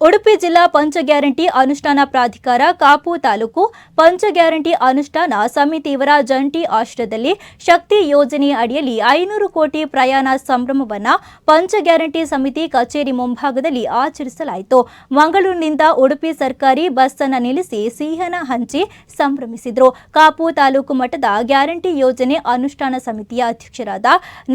ಉಡುಪಿ ಜಿಲ್ಲಾ ಪಂಚ ಗ್ಯಾರಂಟಿ ಅನುಷ್ಠಾನ ಪ್ರಾಧಿಕಾರ ಕಾಪು ತಾಲೂಕು ಪಂಚ ಗ್ಯಾರಂಟಿ ಅನುಷ್ಠಾನ ಸಮಿತಿಯವರ ಜಂಟಿ ಆಶ್ರಯದಲ್ಲಿ ಶಕ್ತಿ ಯೋಜನೆ ಅಡಿಯಲ್ಲಿ ಐನೂರು ಕೋಟಿ ಪ್ರಯಾಣ ಸಂಭ್ರಮವನ್ನು ಪಂಚ ಗ್ಯಾರಂಟಿ ಸಮಿತಿ ಕಚೇರಿ ಮುಂಭಾಗದಲ್ಲಿ ಆಚರಿಸಲಾಯಿತು. ಮಂಗಳೂರಿನಿಂದ ಉಡುಪಿ ಸರ್ಕಾರಿ ಬಸ್ ಅನ್ನು ನಿಲ್ಲಿಸಿ ಸಿಹಿನ ಹಂಚಿ ಸಂಭ್ರಮಿಸಿದರು. ಕಾಪು ತಾಲೂಕು ಮಟ್ಟದ ಗ್ಯಾರಂಟಿ ಯೋಜನೆ ಅನುಷ್ಠಾನ ಸಮಿತಿಯ ಅಧ್ಯಕ್ಷರಾದ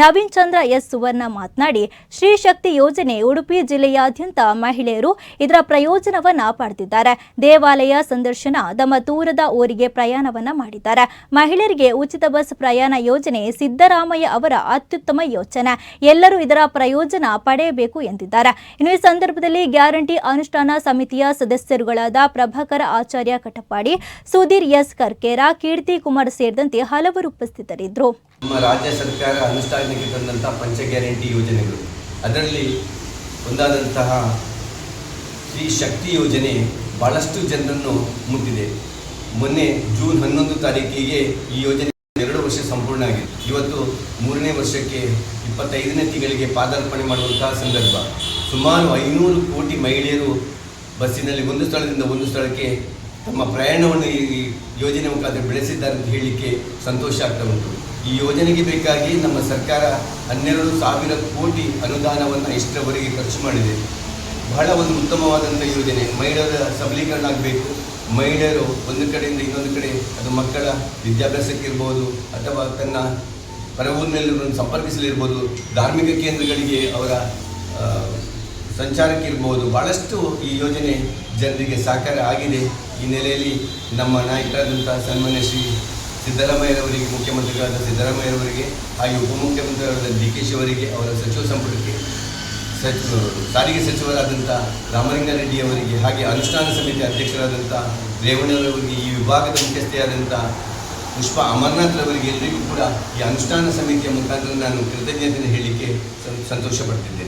ನವೀನ್ ಚಂದ್ರ ಎಸ್ ಸುವರ್ಣ ಮಾತನಾಡಿ, ಶ್ರೀ ಶಕ್ತಿ ಯೋಜನೆ ಉಡುಪಿ ಜಿಲ್ಲೆಯಾದ್ಯಂತ ಮಹಿಳೆಯರು ಇದರ ಪ್ರಯೋಜನವನ್ನ ಪಡೆದಿದ್ದಾರೆ. ದೇವಾಲಯ ಸಂದರ್ಶನ, ತಮ್ಮ ದೂರದ ಊರಿಗೆ ಪ್ರಯಾಣವನ್ನ ಮಾಡಿದ್ದಾರೆ. ಮಹಿಳೆಯರಿಗೆ ಉಚಿತ ಬಸ್ ಪ್ರಯಾಣ ಯೋಜನೆ ಸಿದ್ದರಾಮಯ್ಯ ಅವರ ಅತ್ಯುತ್ತಮ ಯೋಚನೆ. ಎಲ್ಲರೂ ಇದರ ಪ್ರಯೋಜನ ಪಡೆಯಬೇಕು ಎಂದಿದ್ದಾರೆ. ಇನ್ನು ಈ ಸಂದರ್ಭದಲ್ಲಿ ಗ್ಯಾರಂಟಿ ಅನುಷ್ಠಾನ ಸಮಿತಿಯ ಸದಸ್ಯರುಗಳಾದ ಪ್ರಭಾಕರ ಆಚಾರ್ಯ ಕಟಪಾಡಿ ಸುಧೀರ್ ಎಸ್ ಕರ್ಕೇರ, ಕೀರ್ತಿ ಕುಮಾರ್ ಸೇರಿದಂತೆ ಹಲವರು ಉಪಸ್ಥಿತರಿದ್ದರು. ನಮ್ಮ ರಾಜ್ಯ ಸರ್ಕಾರ ಅನುಷ್ಠಾನಕ್ಕೆ ತಂದಂತಹ ಪಂಚ ಗ್ಯಾರಂಟಿ ಯೋಜನೆಗಳು. ಅದರಲ್ಲಿ ಒಂದಾದಂತಹ ಶ್ರೀ ಶಕ್ತಿ ಯೋಜನೆ ಬಹಳಷ್ಟು ಜನರನ್ನು ಮುಟ್ಟಿದೆ. ಮೊನ್ನೆ ಜೂನ್ ಹನ್ನೊಂದು ತಾರೀಕಿಗೆ ಈ ಯೋಜನೆ ಎರಡು ವರ್ಷ ಸಂಪೂರ್ಣ ಆಗಿದೆ ಇವತ್ತು ಮೂರನೇ ವರ್ಷಕ್ಕೆ ಇಪ್ಪತ್ತೈದನೇ ತಿಂಗಳಿಗೆ ಪಾದಾರ್ಪಣೆ ಮಾಡುವಂತಹ ಸಂದರ್ಭ. ಸುಮಾರು ಐನೂರು ಕೋಟಿ ಮಹಿಳೆಯರು ಬಸ್ಸಿನಲ್ಲಿ ಒಂದು ಸ್ಥಳದಿಂದ ಒಂದು ಸ್ಥಳಕ್ಕೆ ತಮ್ಮ ಪ್ರಯಾಣವನ್ನು ಈ ಯೋಜನೆ ಮುಖಾಂತರ ಬೆಳೆಸಿದ್ದಾರೆ ಅಂತ ಹೇಳಲಿಕ್ಕೆ ಸಂತೋಷ ಆಗ್ತಾ ಉಂಟು. ಈ ಯೋಜನೆಗೆ ಬೇಕಾಗಿ ನಮ್ಮ ಸರ್ಕಾರ ಹನ್ನೆರಡು ಸಾವಿರ ಕೋಟಿ ಅನುದಾನವನ್ನು ಇಷ್ಟರವರೆಗೆ ಖರ್ಚು ಮಾಡಿದೆ. ಬಹಳ ಒಂದು ಉತ್ತಮವಾದಂಥ ಯೋಜನೆ. ಮಹಿಳೆಯರ ಸಬಲೀಕರಣ ಆಗಬೇಕು. ಮಹಿಳೆಯರು ಒಂದು ಕಡೆಯಿಂದ ಇನ್ನೊಂದು ಕಡೆ, ಅದು ಮಕ್ಕಳ ವಿದ್ಯಾಭ್ಯಾಸಕ್ಕಿರ್ಬೋದು ಅಥವಾ ತನ್ನ ಪರವೂರಿನಲ್ಲಿ ಸಂಪರ್ಕಿಸಲಿರ್ಬೋದು, ಧಾರ್ಮಿಕ ಕೇಂದ್ರಗಳಿಗೆ ಅವರ ಸಂಚಾರಕ್ಕಿರ್ಬೋದು ಭಾಳಷ್ಟು ಈ ಯೋಜನೆ ಜನರಿಗೆ ಸಹಕಾರ ಆಗಿದೆ. ಈ ನೆಲೆಯಲ್ಲಿ ನಮ್ಮ ನಾಯಕರಾದಂಥ ಸನ್ಮಾನ್ಯ ಶ್ರೀ ಸಿದ್ದರಾಮಯ್ಯರವರಿಗೆ, ಮುಖ್ಯಮಂತ್ರಿಗಳಾದ ಸಿದ್ದರಾಮಯ್ಯರವರಿಗೆ, ಹಾಗೆ ಉಪಮುಖ್ಯಮಂತ್ರಿಗಳಾದ ಡಿ ಕೆ ಶಿ ಅವರಿಗೆ ಅವರ ಸಚಿವ ಸಂಪುಟಕ್ಕೆ ಸಚಿವ, ಸಾರಿಗೆ ಸಚಿವರಾದಂಥ ರಾಮಲಿಂಗಾರೆಡ್ಡಿಯವರಿಗೆ ಹಾಗೆ ಅನುಷ್ಠಾನ ಸಮಿತಿ ಅಧ್ಯಕ್ಷರಾದಂಥ ರೇವಣ್ಣರವರಿಗೆ ಈ ವಿಭಾಗದ ಮುಖ್ಯಸ್ಥೆಯಾದಂಥ ಪುಷ್ಪಾ ಅಮರನಾಥ್ ರವರಿಗೆ ಎಲ್ಲರಿಗೂ ಕೂಡ ಈ ಅನುಷ್ಠಾನ ಸಮಿತಿಯ ಮುಖಾಂತರ ನಾನು ಕೃತಜ್ಞತೆಯನ್ನು ಹೇಳಲಿಕ್ಕೆ ಸಂ- ಸಂತೋಷ ಪಡ್ತಿದ್ದೇನೆ